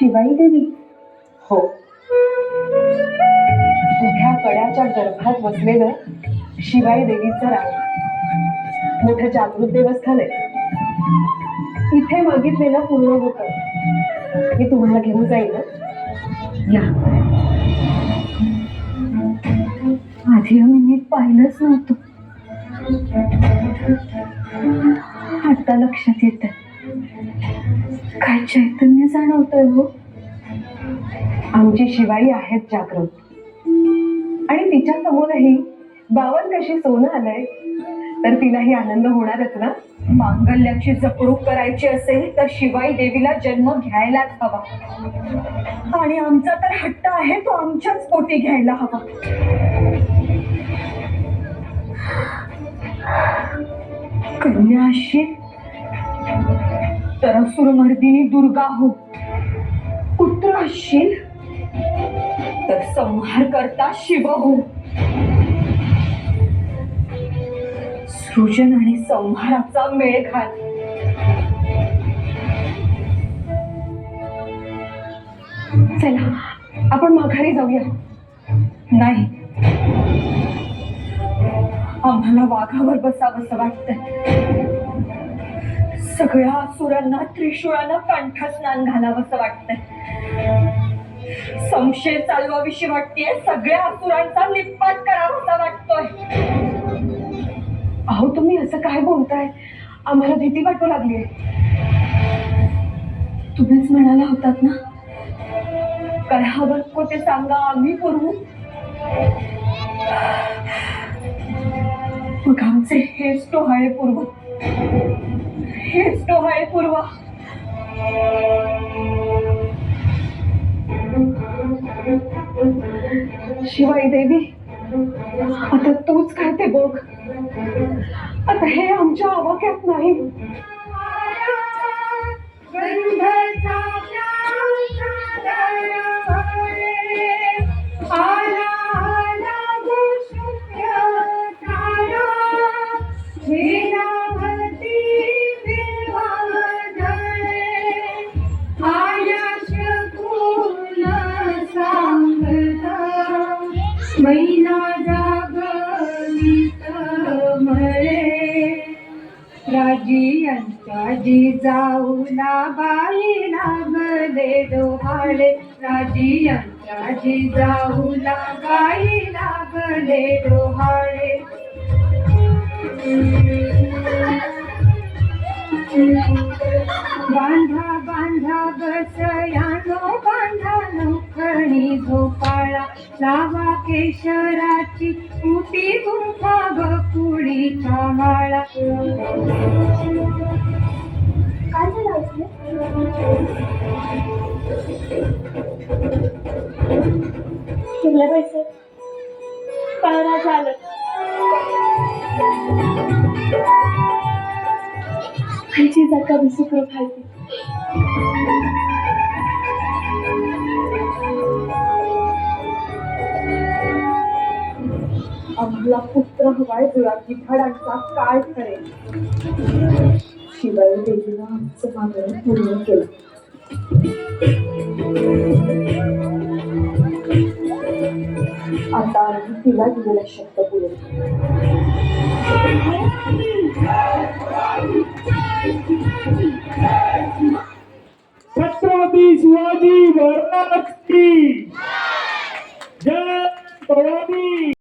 शिवाई देवी. हो. उभ्या कड्याच्या गर्भात बसलेलं शिवाई देवीचं राय मोठं जागृत देवस्थान आहे. इथे मागितलेलं पूर्ण होत. मी तुम्हाला घेऊन जाईल या. आधी मी नीट पाहिलंच नव्हतं. आता लक्षात येतं. काय चैतन्य जाणवतंय हो? आमची शिवाई आहेत जागृत. आणि तिच्या समोरही बावन कशी सोनं आलंय. तर तिलाही आनंद होणारच ना? मांगल्याची जपणूक करायची असेल तर शिवाई देवीला जन्म घ्यायलाच हवा. आणि आमचा तर हट्ट आहे तो आमच्याच पोटी घ्यायला हवा. कन्या तर असुरमर्दिनी दुर्गा हो. पुत्र असशील तर संहार करता शिव हो. सृजन आणि संहाराचा मेळ घाल. चला आपण माघारी जाऊया. नाही. आम्हाला वाघावर बसावंसं वाटतं सगळ्या असुरांना त्रिशूळानं कंठस्नान घालावंसं वाटतंय. संशय चालवाविषयी वाटतेय सगळ्या असुरांचा निपात करावासा वाटतोय. अहो तुम्ही असं काय बोलताय? आम्हाला भीती वाटू लागली तुम्हीच म्हणाला होतात ना? काय हवं नको ते सांगा आम्ही करू? मग आमचे हेच टोहाळे पूर्व. हेच टोहाळे पूर्वा. शिवाई देवी आता तूच काय ते बघ आता हे आमच्या आवाक्यात नाही. महिना जागवित मळे राजी यांच्या जी जाऊला बाई लागले डोहाळे. राजी यांच्या जी जाऊला बाई लागले डोहाळे. बांधा बांधा बसयानो बांधा नौखणी झोपाळा. लावा केशराची उटी गुंफा बकुळीचा माळा. काय झालं पैसे कळरा झालं. खायची जागा बिसुकरो खायची पुत्र हवाय जुळाकी गिधाडांचा काय ठरेल शिवाय देवीला आमचं मागणं पूर्ण केलं. आता आम्ही तिला दिलेला शब्द पुढे छत्रपती शिवाजी वर्णलक्ष्मी जय प्रवादी